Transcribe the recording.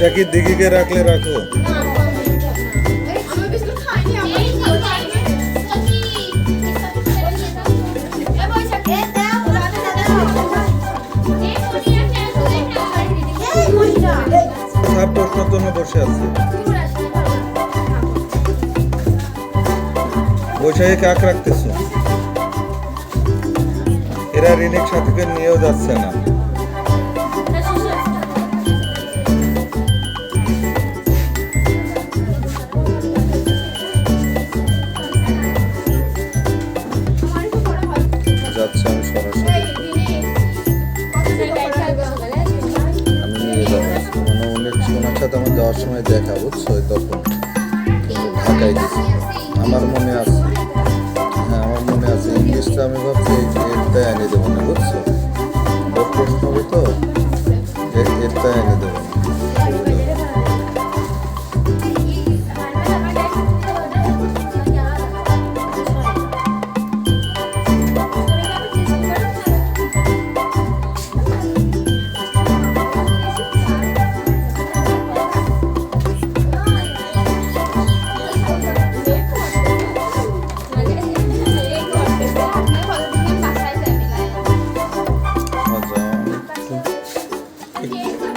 বৈশাখীর দিঘিকে রাখলে রাখো। বসে আছে। বৈশাখী এরা রিনিক সাথীকে নিয়েও যাচ্ছে না। সাথে আমার যাওয়ার সময় দেখা, বুঝছ? তখন ঢাকায় গেছি। আমার মনে আছে হ্যাঁ আমার মনে আছে, ইংলিশটা আমি ভাবছি এরটাই এনে দেবো, না? Okay.